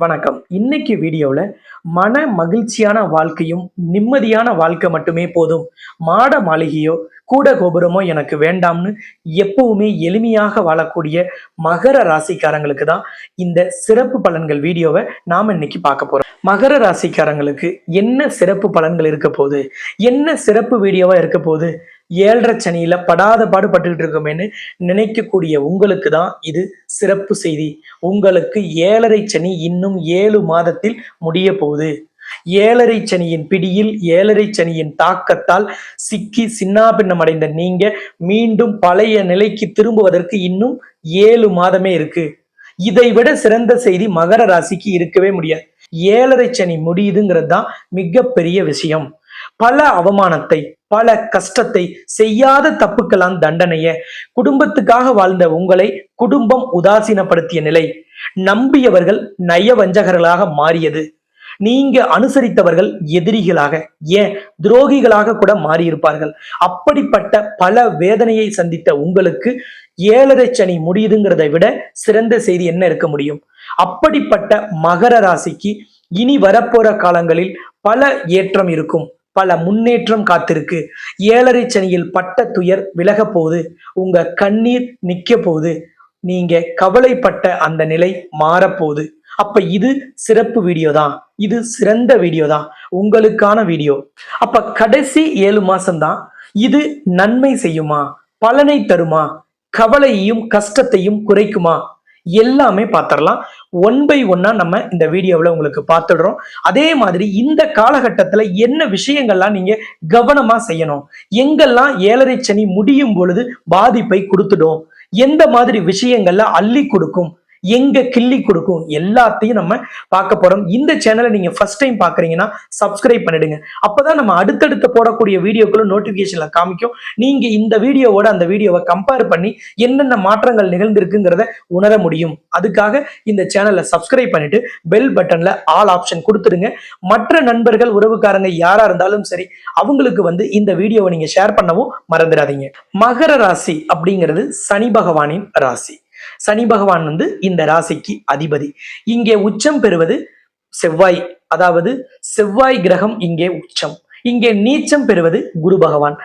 வணக்கம். இன்னைக்கு வீடியோவில் மன மகிழ்ச்சியான வாழ்க்கையும் நிம்மதியான வாழ்க்கை மட்டுமே போதும். மாட மாளிகையோ கூட கோபுரமோ எனக்கு வேண்டாம்னு எப்பவுமே எளிமையாக வாழக்கூடிய மகர ராசிக்காரங்களுக்கு தான் இந்த சிறப்பு பலன்கள் வீடியோவை நாம் இன்னைக்கு பார்க்க போறோம். மகர ராசிக்காரங்களுக்கு என்ன சிறப்பு பலன்கள் இருக்க போகுது? என்ன சிறப்பு வீடியோவா இருக்க போகுது? ஏழரை சனியில படாத பாடுபட்டுக்கிட்டு இருக்கோமேன்னு நினைக்கக்கூடிய உங்களுக்கு தான் இது சிறப்பு செய்தி. உங்களுக்கு ஏழரை சனி இன்னும் ஏழு மாதத்தில் முடிய போகுது. ஏழரை சனியின் பிடியில் ஏழரை சனியின் தாக்கத்தால் சிக்கி சின்னாபின்னம் அடைந்த நீங்க மீண்டும் பழைய நிலைக்கு திரும்புவதற்கு இன்னும் ஏழு மாதமே இருக்கு. இதை விட சிறந்த செய்தி மகர ராசிக்கு இருக்கவே முடியாது. ஏழரை சனி முடியுதுங்கிறது தான் மிகப்பெரிய விஷயம். பல அவமானத்தை பல கஷ்டத்தை செய்யாத தப்புக்கெல்லாம் தண்டனைய குடும்பத்துக்காக வாழ்ந்த உங்களை குடும்பம் உதாசீனப்படுத்திய நிலை நம்பியவர்கள் நயவஞ்சகர்களாக மாறியது. நீங்க அனுசரித்தவர்கள் எதிரிகளாக ஏன்? துரோகிகளாக கூட மாறியிருப்பார்கள். அப்படிப்பட்ட பல வேதனையை சந்தித்த உங்களுக்கு ஏழரை சனி முடியுதுங்கிறத விட சிறந்த செய்தி என்ன இருக்க முடியும்? அப்படிப்பட்ட மகர ராசிக்கு இனி வரப்போற காலங்களில் பல ஏற்றம் இருக்கும். பல முன்னேற்றம் காத்திருக்கு. ஏழரை சனியில் பட்ட துயர் விலக போகுது. உங்க கண்ணீர் நிக்க போகுது. நீங்க கவலைப்பட்ட அந்த நிலை மாறப்போகுது அப்ப இது சிறப்பு வீடியோ தான். இது சிறந்த வீடியோ தான். உங்களுக்கான வீடியோ. அப்ப கடைசி ஏழு மாசம் தான். இது நன்மை செய்யுமா? பலனை தருமா? கவலையையும் கஷ்டத்தையும் குறைக்குமா? எல்லாமே பார்த்துடலாம் ஒன் பை ஒன்னா நம்ம இந்த வீடியோவில் உங்களுக்கு பார்த்துடுறோம் அதே மாதிரி இந்த காலகட்டத்தில் என்ன விஷயங்கள்லாம் நீங்க கவனமா செய்யணும்? எங்கெல்லாம் ஏழரை சனி முடியும் பொழுது பாதிப்பை கொடுத்துடும்? எந்த மாதிரி விஷயங்கள்ல அள்ளி கொடுக்கும்? எங்க கிள்ளி கொடுக்கும் எல்லாத்தையும் நம்ம பார்க்க போறோம். இந்த சேனலை நீங்க ஃபர்ஸ்ட் டைம் பாக்குறீங்கன்னா சப்ஸ்கிரைப் பண்ணிடுங்க. அப்பதான் நம்ம அடுத்தடுத்து போடக்கூடிய வீடியோக்களும் நோட்டிபிகேஷன்ல காமிக்கும். நீங்க இந்த வீடியோவோட அந்த வீடியோவை கம்பேர் பண்ணி என்னென்ன மாற்றங்கள் நிகழ்ந்திருக்குங்கிறத உணர முடியும். அதுக்காக இந்த சேனலை சப்ஸ்கிரைப் பண்ணிட்டு பெல் பட்டன்ல ஆல் ஆப்ஷன் கொடுத்துடுங்க. மற்ற நண்பர்கள் உறவுக்காரங்க யாரா இருந்தாலும் சரி அவங்களுக்கு வந்து இந்த வீடியோவை நீங்க ஷேர் பண்ணவும் மறந்துடாதீங்க. மகர ராசி அப்படிங்கிறது சனி பகவானின் ராசி. சனி பகவான் வந்து இந்த ராசிக்கு அதிபதி. இங்கே உச்சம் பெறுவது செவ்வாய் அதாவது செவ்வாய் கிரகம் இங்கே உச்சம். இங்கே நீச்சம் பெறுவது குரு பகவான்.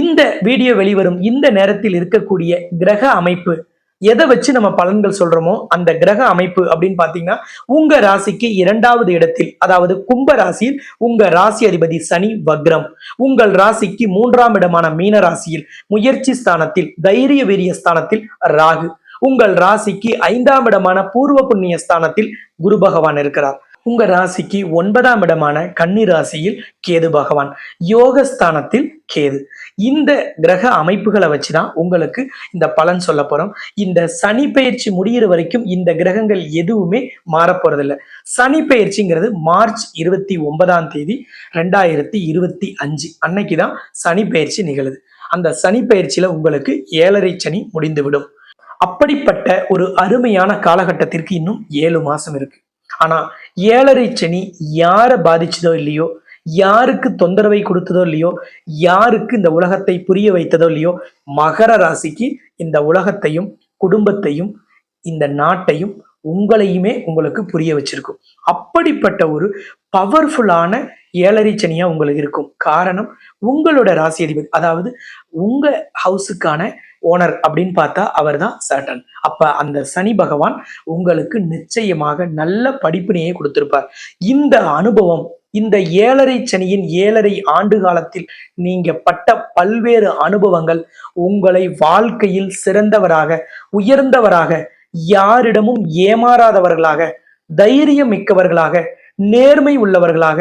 இந்த வீடியோ வெளிவரும் இந்த நேரத்தில் இருக்கக்கூடிய கிரக அமைப்பு எதை வச்சு நம்ம பலன்கள் சொல்றோமோ அந்த கிரக அமைப்பு அப்படின்னு பாத்தீங்கன்னா உங்க ராசிக்கு இரண்டாவது இடத்தில் அதாவது கும்ப ராசியில் உங்க ராசி அதிபதி சனி வக்ரம். உங்கள் ராசிக்கு மூன்றாம் இடமான மீன ராசியில் முயற்சி ஸ்தானத்தில் தைரிய வீரிய ஸ்தானத்தில் ராகு. உங்கள் ராசிக்கு ஐந்தாம் இடமான பூர்வ புண்ணிய ஸ்தானத்தில் குரு பகவான் இருக்கிறார். உங்க ராசிக்கு ஒன்பதாம் இடமான கன்னி ராசியில் கேது பகவான். யோகஸ்தானத்தில் கேது. இந்த கிரக அமைப்புகளை வச்சுதான் உங்களுக்கு இந்த பலன் சொல்ல போறோம். இந்த சனி பயிற்சி முடிகிற வரைக்கும் இந்த கிரகங்கள் எதுவுமே மாறப்போறதில்ல. சனி பயிற்சிங்கிறது மார்ச் இருபத்தி ஒன்பதாம் தேதி ரெண்டாயிரத்தி இருபத்தி அஞ்சு அன்னைக்கு தான் சனி பயிற்சி நிகழுது. அந்த சனி பயிற்சியில உங்களுக்கு ஏழரை சனி முடிந்துவிடும். அப்படிப்பட்ட ஒரு அருமையான காலகட்டத்திற்கு இன்னும் ஏழு மாசம் இருக்கு. ஆனா ஏழரை சனி யாரை பாதிச்சதோ இல்லையோ யாருக்கு தொந்தரவை கொடுத்ததோ இல்லையோ யாருக்கு இந்த உலகத்தை புரிய வைத்ததோ இல்லையோ மகர ராசிக்கு இந்த உலகத்தையும் குடும்பத்தையும் இந்த நாட்டையும் உங்களையுமே உங்களுக்கு புரிய வச்சிருக்கும். அப்படிப்பட்ட ஒரு பவர்ஃபுல்லான ஏழரை சனியா உங்களுக்கு இருக்கும். காரணம் உங்களோட ராசி அதிபதி அதாவது உங்க ஹவுஸுக்கான ஓனர் அப்படின்னு பார்த்தா அவர் தான் சேட்டன் அப்ப அந்த சனி பகவான் உங்களுக்கு நிச்சயமாக நல்ல படிப்பினையை கொடுத்திருப்பார். இந்த அனுபவம் இந்த ஏழரை சனியின் ஏழரை ஆண்டு காலத்தில் நீங்க பட்ட பல்வேறு அனுபவங்கள் உங்களை வாழ்க்கையில் சிறந்தவராக உயர்ந்தவராக யாரிடமும் ஏமாறாதவர்களாக தைரியம் மிக்கவர்களாக நேர்மை உள்ளவர்களாக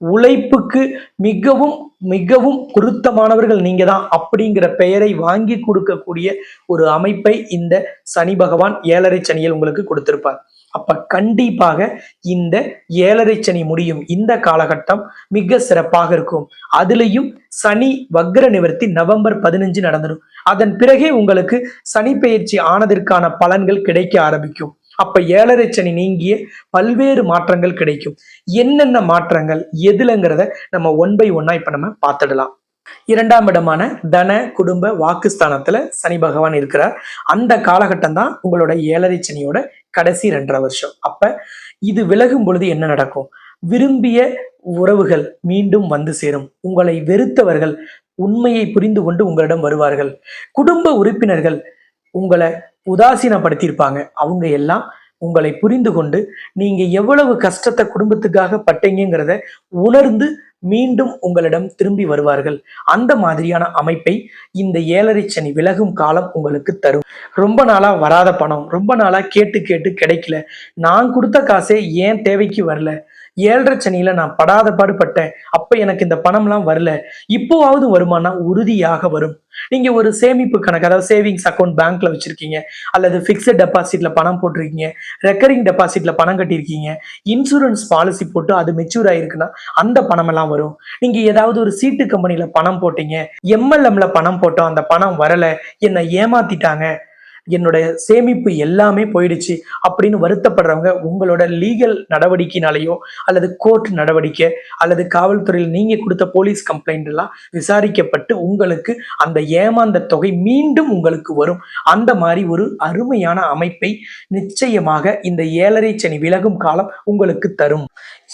உழைப்புக்கு மிகவும் மிகவும் பொருத்தமானவர்கள் நீங்க தான் அப்படிங்கிற பெயரை வாங்கி கொடுக்கக்கூடிய ஒரு அமைப்பை இந்த சனி பகவான் ஏழரை சனியில் உங்களுக்கு கொடுத்திருப்பார். அப்ப கண்டிப்பாக இந்த ஏழரை சனி முடியும். இந்த காலகட்டம் மிக சிறப்பாக இருக்கும். அதுலேயும் சனி வக்ர நிவர்த்தி நவம்பர் பதினஞ்சு நடந்துடும் அதன் பிறகே உங்களுக்கு சனி பயிற்சி ஆனதற்கான பலன்கள் கிடைக்க ஆரம்பிக்கும். அப்ப ஏழரை சனி நீங்கிய பல்வேறு மாற்றங்கள் கிடைக்கும். என்னென்ன மாற்றங்கள் எதுலங்கிறத நம்ம ஒன் பை ஒன்னா இப்ப நம்ம பார்த்துடலாம். இரண்டாம் இடமான தன குடும்ப வாக்குஸ்தானத்துல சனி பகவான் இருக்கிறார். அந்த காலகட்டம் தான் உங்களோட ஏழரை சனியோட கடைசி ரெண்டரை வருஷம். அப்ப இது விலகும் பொழுது என்ன நடக்கும்? விரும்பிய உறவுகள் மீண்டும் வந்து சேரும். உங்களை வெறுத்தவர்கள் உண்மையை புரிந்து கொண்டு உங்களிடம் வருவார்கள். குடும்ப உறுப்பினர்கள் உங்களை உதாசீனப்படுத்தியிருப்பாங்க. அவங்க எல்லாம் உங்களை புரிந்து கொண்டு நீங்க எவ்வளவு கஷ்டத்தை குடும்பத்துக்காக பட்டீங்கிறத உணர்ந்து மீண்டும் உங்களிடம் திரும்பி வருவார்கள். அந்த மாதிரியான அமைப்பை இந்த ஏழரை சனி விலகும் காலம் உங்களுக்கு தரும். ரொம்ப நாளா வராத பணம் ரொம்ப நாளா கேட்டு கேட்டு கிடைக்கல. நான் கொடுத்த காசே ஏன் தேவைக்கு வரல? ஏழரை சனியில நான் படாத பாடுபட்டேன். அப்ப எனக்கு இந்த பணம்லாம் வரல. இப்போவாவது வருமானா உறுதியாக வரும். நீங்க ஒரு சேமிப்பு கணக்கு அதாவது சேவிங்ஸ் அக்கௌண்ட் பேங்க்ல வச்சிருக்கீங்க. அல்லது பிக்சட் டெபாசிட்ல பணம் போட்டிருக்கீங்க. ரெக்கரிங் டெபாசிட்ல பணம் கட்டியிருக்கீங்க. இன்சூரன்ஸ் பாலிசி போட்டு அது மெச்சூர் ஆயிருக்குன்னா அந்த பணம் எல்லாம் வரும். நீங்க ஏதாவது ஒரு சீட்டு கம்பெனில பணம் போட்டீங்க. எம்எல்எம்ல பணம் போட்டோம். அந்த பணம் வரல. என்னை ஏமாத்திட்டாங்க. என்னோட சேமிப்பு எல்லாமே போயிடுச்சு அப்படின்னு வருத்தப்படுறவங்க உங்களோட லீகல் நடவடிக்கைனாலேயோ அல்லது கோர்ட் நடவடிக்கை அல்லது காவல்துறையில் நீங்கள் கொடுத்த போலீஸ் கம்ப்ளைண்ட் எல்லாம் விசாரிக்கப்பட்டு உங்களுக்கு அந்த ஏமாந்த தொகை மீண்டும் உங்களுக்கு வரும். அந்த மாதிரி ஒரு அருமையான அமைப்பை நிச்சயமாக இந்த ஏழரை சனி விலகும் காலம் உங்களுக்கு தரும்.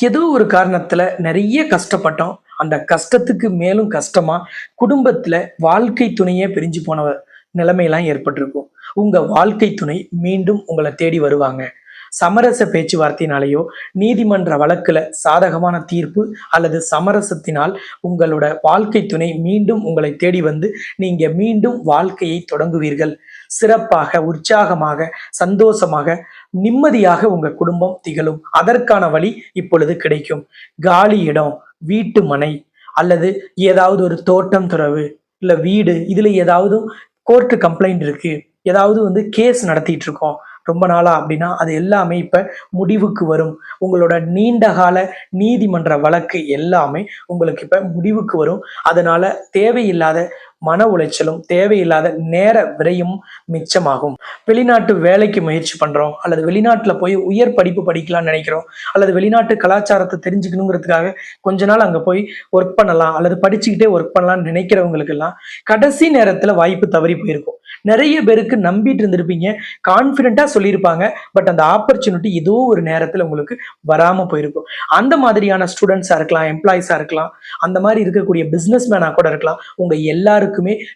ஏதோ ஒரு காரணத்துல நிறைய கஷ்டப்பட்டோம். அந்த கஷ்டத்துக்கு மேலும் கஷ்டமா குடும்பத்துல வாழ்க்கை துணையே பிரிஞ்சு போன நிலைமையெல்லாம் ஏற்பட்டிருக்கும். உங்க வாழ்க்கை துணை மீண்டும் உங்களை தேடி வருவாங்க. சமரச பேச்சுவார்த்தையினாலேயோ நீதிமன்ற வழக்குல சாதகமான தீர்ப்பு அல்லது சமரசத்தினால் உங்களோட வாழ்க்கை துணை மீண்டும் உங்களை தேடி வந்து நீங்க மீண்டும் வாழ்க்கையை தொடங்குவீர்கள். சிறப்பாக உற்சாகமாக சந்தோஷமாக நிம்மதியாக உங்க குடும்பம் திகழும். அதற்கான வழி இப்பொழுது கிடைக்கும். காலி இடம் வீட்டு மனை அல்லது ஏதாவது ஒரு தோட்டம் துறவு இல்ல வீடு இதுல ஏதாவது கோர்ட்டு கம்ப்ளைண்ட் இருக்கு. ஏதாவது வந்து கேஸ் நடத்திட்டு இருக்கோம் ரொம்ப நாளா அப்படின்னா அது எல்லாமே இப்ப முடிவுக்கு வரும். உங்களோட நீண்ட கால நீதிமன்ற வழக்கு எல்லாமே உங்களுக்கு இப்ப முடிவுக்கு வரும். அதனால தேவையில்லாத மன உளைச்சலும் தேவையில்லாத நேர விரையும் மிச்சமாகும். வெளிநாட்டு வேலைக்கு முயற்சி பண்றோம் அல்லது வெளிநாட்டுல போய் உயர் படிப்பு படிக்கலாம்னு நினைக்கிறோம் அல்லது வெளிநாட்டு கலாச்சாரத்தை தெரிஞ்சுக்கணுங்கிறதுக்காக கொஞ்ச நாள் அங்க போய் ஒர்க் பண்ணலாம் அல்லது படிச்சுக்கிட்டே ஒர்க் பண்ணலாம்னு நினைக்கிறவங்களுக்கு எல்லாம் கடைசி நேரத்துல வாய்ப்பு தவறி போயிருக்கும். நிறைய பேருக்கு நம்பிட்டு இருந்திருப்பீங்க கான்ஃபிடென்ட்டா சொல்லியிருப்பாங்க பட் அந்த ஆப்பர்ச்சுனிட்டி ஏதோ ஒரு நேரத்துல உங்களுக்கு வராம போயிருக்கும். அந்த மாதிரியான ஸ்டூடெண்ட்ஸா இருக்கலாம் எம்ப்ளாயிஸா இருக்கலாம் அந்த மாதிரி இருக்கக்கூடிய பிசினஸ் மேனா கூட இருக்கலாம் உங்க எல்லாருக்கும்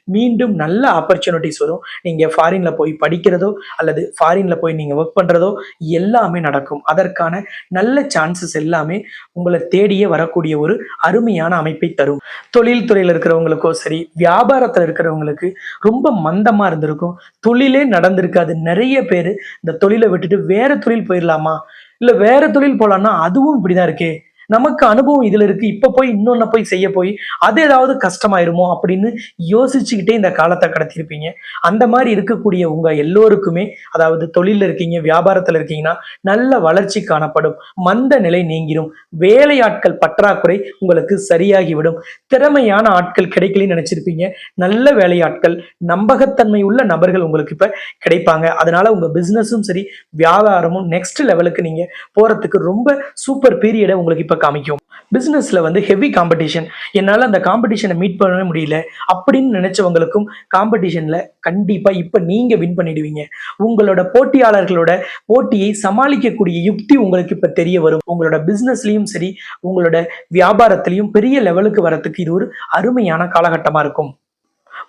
மீண்டும் நல்ல ஆப்பர்ச்சுனிட்டிஸ் வரும். நீங்க ஃபாரின்ல போய் படிக்கிறதோ அல்லது ஃபாரின்ல போய் நீங்க ஒர்க் பண்றதோ எல்லாமே நடக்கும். அதற்கான நல்ல சான்சஸ் எல்லாமே உங்களை தேடியே வரக்கூடிய ஒரு அருமையான அமைப்பை தரும். தொழில் துறையில் இருக்கிறவங்களுக்கோ சரி வியாபாரத்தில் இருக்கிறவங்களுக்கு ரொம்ப மந்தமா இருந்திருக்கும். தொழிலே நடந்திருக்காது. நிறைய பேர் இந்த தொழிலை விட்டுட்டு வேற தொழில் போயிடலாமா இல்ல வேற தொழில் போகலான்னா அதுவும் இப்படிதான் இருக்கே. நமக்கு அனுபவம் இதுல இருக்கு. இப்ப போய் இன்னொன்னு போய் செய்ய போய் அது ஏதாவது கஷ்டமாயிருமோ அப்படின்னு யோசிச்சுக்கிட்டே இந்த காலத்தை கடத்திருப்பீங்க அந்த மாதிரி இருக்கக்கூடிய உங்க எல்லோருக்குமே அதாவது தொழில்ல இருக்கீங்க வியாபாரத்துல இருக்கீங்கன்னா நல்ல வளர்ச்சி காணப்படும். மந்த நிலை நீங்கிடும் வேலையாட்கள் பற்றாக்குறை உங்களுக்கு சரியாகிவிடும். திறமையான ஆட்கள் கிடைக்கலன்னு நினைச்சிருப்பீங்க. நல்ல வேலையாட்கள் நம்பகத்தன்மை உள்ள நபர்கள் உங்களுக்கு இப்ப கிடைப்பாங்க. அதனால உங்க பிசினஸும் சரி வியாபாரமும் நெக்ஸ்ட் லெவலுக்கு நீங்க போறதுக்கு ரொம்ப சூப்பர் பீரியடை உங்களுக்கு இப்ப காமிக்கும். பிசினஸ்ல வந்து ஹெவி காம்படிஷன் என்னால அந்த காம்படிஷனை மீட் பண்ணவே முடியல. அப்படின்னு நினைச்சவங்களுக்கும் காம்படிஷன்ல கண்டிப்பா இப்ப நீங்க வின் பண்ணிடுவீங்க. உங்களோட போட்டியாளர்களோட போட்டியை சமாளிக்கக்கூடிய யுக்தி உங்களுக்கு இப்ப தெரிய வரும். உங்களோட பிசினஸ்லயும் சரி உங்களோட வியாபாரத்திலையும் பெரிய லெவலுக்கு வரத்துக்கு இது ஒரு அருமையான காலகட்டமா இருக்கும்.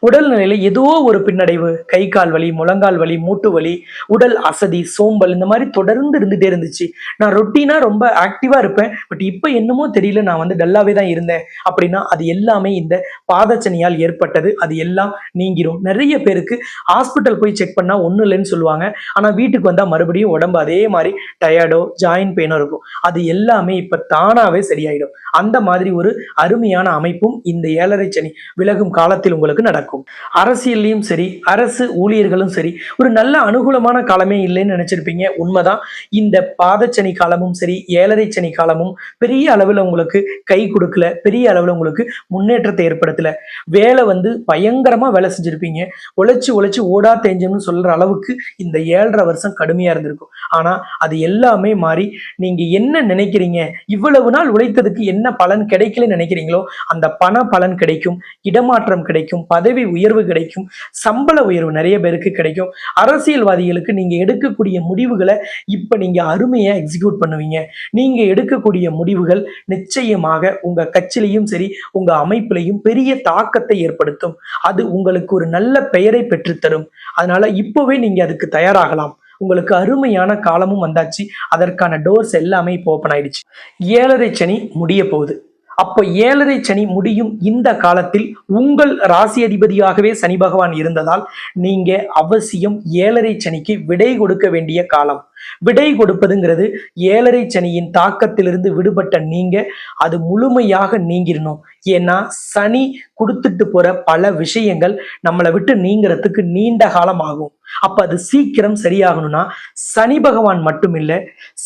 உடல்நிலையில ஏதோ ஒரு பின்னடைவு கை கால் வலி முழங்கால் வலி மூட்டு வலி உடல் அசதி சோம்பல் இந்த மாதிரி தொடர்ந்து இருந்துட்டே இருந்துச்சு. நான் ரொட்டீனா ரொம்ப ஆக்டிவா இருப்பேன். பட் இப்போ என்னமோ தெரியல நான் வந்து டல்லாவே தான் இருந்தேன். அப்படின்னா அது எல்லாமே இந்த பாதச்சனியால் ஏற்பட்டது. அது எல்லாம் நீங்கிரும். நிறைய பேருக்கு ஹாஸ்பிட்டல் போய் செக் பண்ணா ஒன்றும் இல்லைன்னு சொல்லுவாங்க. ஆனா வீட்டுக்கு வந்தா மறுபடியும் உடம்பு அதே மாதிரி டயர்டோ ஜாயின் பெயினோ இருக்கும். அது எல்லாமே இப்ப தானாவே சரியாயிடும். அந்த மாதிரி ஒரு அருமையான அமைப்பும் இந்த ஏழரை சனி விலகும் காலத்தில் உங்களுக்கு நடக்கும். நடக்கும். அரசியல்லையும் சரி அரசு ஊழியர்களும் சரி ஒரு நல்ல அனுகூலமான காலமே இல்லைன்னு நினைச்சிருப்பீங்க. உண்மைதான். இந்த பாதச்சனி காலமும் சரி ஏழரை சனி காலமும் பெரிய அளவில் உங்களுக்கு கை கொடுக்கல பெரிய அளவில் உங்களுக்கு முன்னேற்றத்தை ஏற்படுத்தல. வேலை வந்து பயங்கரமா வேலை செஞ்சிருப்பீங்க. உழைச்சு உழைச்சு ஓடா தேஞ்சம்னு சொல்ற அளவுக்கு இந்த ஏழரை வருஷம் கடுமையா இருந்திருக்கும். ஆனா அது எல்லாமே மாறி நீங்க என்ன நினைக்கிறீங்க? இவ்வளவு நாள் உழைத்ததுக்கு என்ன பலன் கிடைக்கலன்னு நினைக்கிறீங்களோ அந்த பண பலன் கிடைக்கும் இடமாற்றம் கிடைக்கும் பதவி உயர்வு கிடைக்கும் சம்பள உயர்வு நிறைய பேருக்கு கிடைக்கும். அரசியல்வாதிகளுக்கு நீங்க எடுக்கக்கூடிய முடிவுகளை இப்ப நீங்க அருமையா எக்ஸிக்யூட் பண்ணுவீங்க. நீங்க எடுக்கக்கூடிய முடிவுகள் நிச்சயமாக உங்க கட்சியிலையும் சரி உங்க அமைப்பிலையும் பெரிய தாக்கத்தை ஏற்படுத்தும். அது உங்களுக்கு ஒரு நல்ல பெயரை பெற்றுத்தரும். அதனால இப்பவே நீங்க அதுக்கு தயாராகலாம். உங்களுக்கு அருமையான காலமும் வந்தாச்சு. அதற்கான டோர்ஸ் எல்லாமே இப்போ ஓப்பன் ஆயிடுச்சு. ஏழரை சனி முடிய போகுது. அப்போ ஏழரை சனி முடியும் இந்த காலத்தில் உங்கள் ராசி அதிபதியாகவே சனி பகவான் இருந்ததால் நீங்க அவசியம் ஏழரை சனிக்கு விடை கொடுக்க வேண்டிய காலம். விடை கொடுப்பதுங்கிறது ஏழரை சனியின் தாக்கத்திலிருந்து விடுபட்ட நீங்க அது முழுமையாக நீங்கிடணும் ஏன்னா சனி கொடுத்துட்டு போற பல விஷயங்கள் நம்மளை விட்டு நீங்கிறதுக்கு நீண்ட காலம் ஆகும் அப்ப அது சீக்கிரம் சரியாகணும்னா சனி பகவான் மட்டும் இல்லை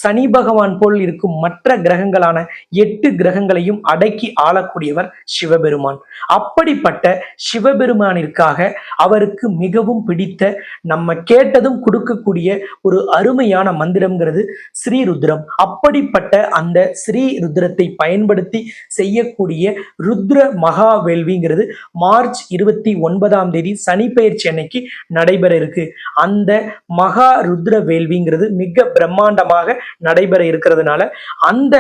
சனி பகவான் போல் இருக்கும் மற்ற கிரகங்களான எட்டு கிரகங்களையும் அடக்கி ஆளக்கூடியவர் சிவபெருமான். அப்படிப்பட்ட சிவபெருமானிற்காக அவருக்கு மிகவும் பிடித்த நம்ம கேட்டதும் கொடுக்கக்கூடிய ஒரு அருமையான மந்திரம்ங்கிறது ஸ்ரீருத்ரம். அப்படிப்பட்ட அந்த ஸ்ரீ ருத்ரத்தை பயன்படுத்தி செய்யக்கூடிய ருத்ர மகா வேள்விங்கிறது மார்ச் இருபத்தி ஒன்பதாம் தேதி சனிப்பெயர்ச்சி அன்னைக்கு நடைபெற இருக்கு. அந்த மகா ருத்ர வேள்விங்கிறது மிக பிரம்மாண்டமாக நடைபெற இருக்கிறதுனால அந்த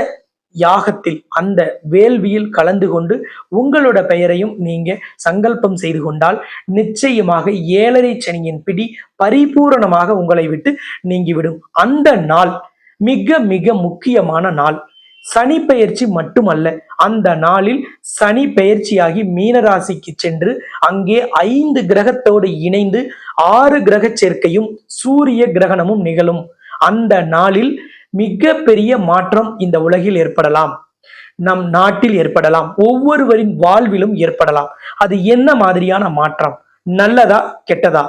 யாகத்தில் அந்த வேள்வியில் கலந்து கொண்டு உங்களோட பெயரையும் நீங்க சங்கல்பம் செய்து கொண்டால் நிச்சயமாக ஏழரை சனியின் பிடி பரிபூரணமாக உங்களை விட்டு நீங்கிவிடும். அந்த நாள் மிக மிக முக்கியமான நாள். சனி பெயர்ச்சி மட்டுமல்ல அந்த நாளில் சனி பெயர்ச்சியாகி மீனராசிக்கு சென்று அங்கே ஐந்து கிரகத்தோடு இணைந்து ஆறு கிரக சேர்க்கையும் சூரிய கிரகணமும் நிகழும். அந்த நாளில் மிக பெரிய மாற்றம் இந்த உலகில் ஏற்படலாம். நம் நாட்டில் ஏற்படலாம். ஒவ்வொருவரின் வாழ்விலும் ஏற்படலாம். அது என்ன மாதிரியான மாற்றம்? நல்லதா கெட்டதா?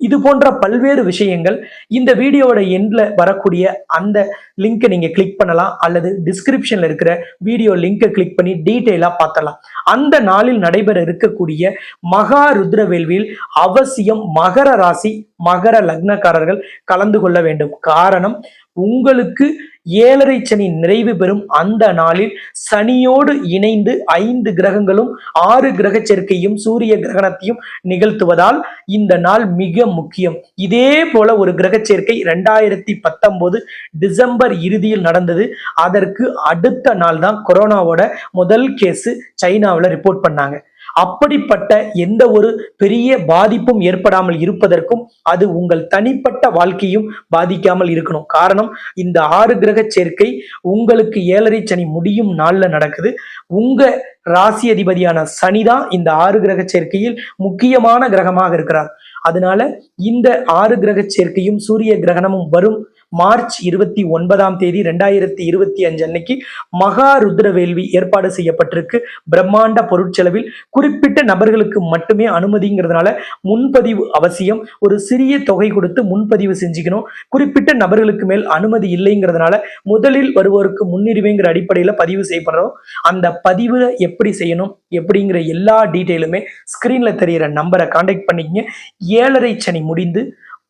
இது போன்ற பல்வேறு விஷயங்கள் இந்த வீடியோவோட எண்ட்ல வரக்கூடிய அந்த லிங்கை நீங்க கிளிக் பண்ணலாம். அல்லது டிஸ்கிரிப்ஷன்ல இருக்கிற வீடியோ லிங்கை கிளிக் பண்ணி டீட்டெயிலா பார்த்தலாம் அந்த நாளில் நடைபெற இருக்கக்கூடிய மகா ருத்ர வேள்வியில் அவசியம் மகர ராசி மகர லக்னக்காரர்கள் கலந்து கொள்ள வேண்டும். காரணம் உங்களுக்கு ஏழரை சனி நிறைவு பெறும் அந்த நாளில் சனியோடு இணைந்து ஐந்து கிரகங்களும் ஆறு கிரக சேர்க்கையும் சூரிய கிரகணத்தையும் நிகழ்த்துவதால் இந்த நாள் மிக முக்கியம். இதே போல ஒரு கிரக சேர்க்கை ரெண்டாயிரத்தி பத்தொன்பது டிசம்பர் இறுதியில் நடந்தது. அதற்கு அடுத்த நாள் தான் கொரோனாவோட முதல் கேஸ் சைனாவில் ரிப்போர்ட் பண்ணாங்க. அப்படிப்பட்ட எந்த ஒரு பெரிய பாதிப்பும் ஏற்படாமல் இருப்பதற்கும் அது உங்கள் தனிப்பட்ட வாழ்க்கையும் பாதிக்காமல் இருக்கணும். காரணம் இந்த ஆறு கிரக சேர்க்கை உங்களுக்கு ஏழரை சனி முடியும் நாள்ல நடக்குது. உங்க ராசி அதிபதியான சனி தான் இந்த ஆறு கிரக சேர்க்கையில் முக்கியமான கிரகமாக இருக்கிறார். அதனால இந்த ஆறு கிரக சேர்க்கையும் சூரிய கிரகணமும் வரும் மார்ச் இருபத்தி ஒன்பதாம் தேதி ரெண்டாயிரத்தி இருபத்தி அஞ்சு அன்னைக்கு மகா ருத்ர வேள்வி ஏற்பாடு செய்யப்பட்டிருக்கு. பிரம்மாண்ட பொருட்செலவில் குறிப்பிட்ட நபர்களுக்கு மட்டுமே அனுமதிங்கிறதுனால முன்பதிவு அவசியம். ஒரு சிறிய தொகை கொடுத்து முன்பதிவு செஞ்சுக்கணும். குறிப்பிட்ட நபர்களுக்கு மேல் அனுமதி இல்லைங்கிறதுனால முதலில் வருவோருக்கு முன்னுரிமைங்கிற அடிப்படையில் பதிவு செய்யப்படுறோம். அந்த பதிவு எப்படி செய்யணும் எப்படிங்கிற எல்லா டீட்டெயிலுமே ஸ்க்ரீனில் தெரியிற நம்பரை காண்டாக்ட் பண்ணிக்கங்க. ஏழரை சனி முடிந்து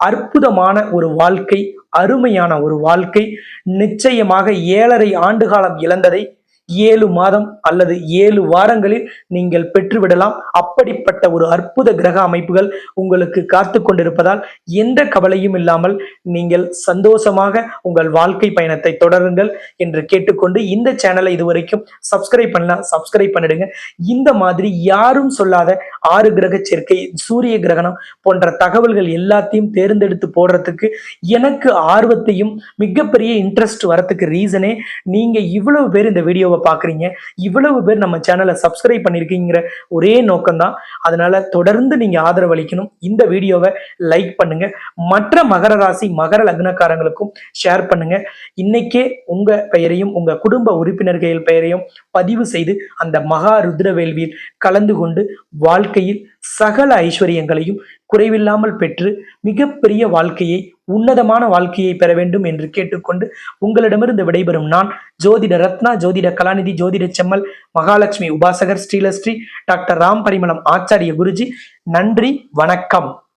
அற்புதமான ஒரு வாழ்க்கை அருமையான ஒரு வாழ்க்கை. நிச்சயமாக ஏழரை ஆண்டு காலம் இழந்ததை ஏழு மாதம் அல்லது ஏழு வாரங்களில் நீங்கள் பெற்றுவிடலாம். அப்படிப்பட்ட ஒரு அற்புத கிரக அமைப்புகள் உங்களுக்கு காத்து கொண்டிருப்பதால் எந்த கவலையும் இல்லாமல் நீங்கள் சந்தோஷமாக உங்கள் வாழ்க்கை பயணத்தை தொடருங்கள் என்று கேட்டுக்கொண்டு இந்த சேனலை இதுவரைக்கும் சப்ஸ்கிரைப் பண்ணலாம் சப்ஸ்கிரைப் பண்ணிடுங்க. இந்த மாதிரி யாரும் சொல்லாத ஆறு கிரக சேர்க்கை சூரிய கிரகணம் போன்ற தகவல்கள் எல்லாத்தையும் தேர்ந்தெடுத்து போடுறதுக்கு எனக்கு ஆர்வத்தையும் மிகப்பெரிய இன்ட்ரெஸ்ட் வரத்துக்கு ரீசனே நீங்க இவ்வளவு பேர் இந்த வீடியோவை வீடியோவை பார்க்குறீங்க இவ்வளவு பேர் நம்ம சேனலை சப்ஸ்கிரைப் பண்ணியிருக்கீங்கிற ஒரே நோக்கம்தான். அதனால தொடர்ந்து நீங்கள் ஆதரவளிக்கணும். இந்த வீடியோவை லைக் பண்ணுங்க. மற்ற மகர ராசி மகர லக்னக்காரங்களுக்கும் ஷேர் பண்ணுங்க. இன்னைக்கே உங்க பெயரையும் உங்க குடும்ப உறுப்பினர்கள் பெயரையும் பதிவு செய்து அந்த மகா ருத்ர வேள்வியில் கலந்து கொண்டு வாழ்க்கையில் சகல ஐஸ்வர்யங்களையும் குறைவில்லாமல் பெற்று மிகப்பெரிய வாழ்க்கையை உன்னதமான வாழ்க்கையை பெற வேண்டும் என்று கேட்டுக்கொண்டு உங்களிடமிருந்து விடைபெறும் நான் ஜோதிட ரத்னா ஜோதிட கலாநிதி ஜோதிட செம்மல் மகாலட்சுமி உபாசகர் ஸ்ரீலஸ்ரீ டாக்டர் ராம் பரிமளம் ஆச்சாரிய குருஜி. நன்றி வணக்கம்.